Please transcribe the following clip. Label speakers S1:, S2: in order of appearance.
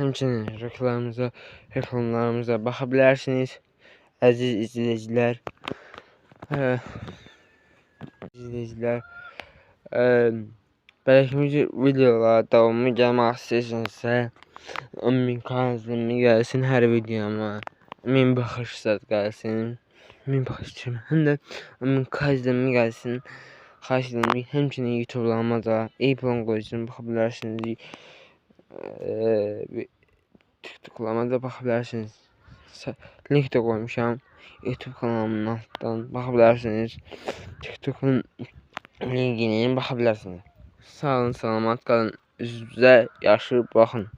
S1: Həmçinin reklamımıza, reklamlarımıza baxa bilərsiniz. Əziz izləyicilər. Eee, izləyicilər. Eee, belki videolar davamı gəlmək istəyirsinizsə, 10.000 kanalımı gəlsin hər videoma. 1000 baxış zət gəlsin. 1000 baxış həm də 10.000 kanalımı gəlsin. Xahiş edirəm. Həmçinin YouTube'larıma da e-plan qoyacağım baxa. Eee, bir TikTok'larıma da baxa bilərsiniz. Link də qoymuşam. YouTube kanalımın altdan baxa bilərsiniz. TikTok'un linkini baxa bilərsiniz. Sağ olun, salamat qalın. Üzünüzə yaxşı baxın.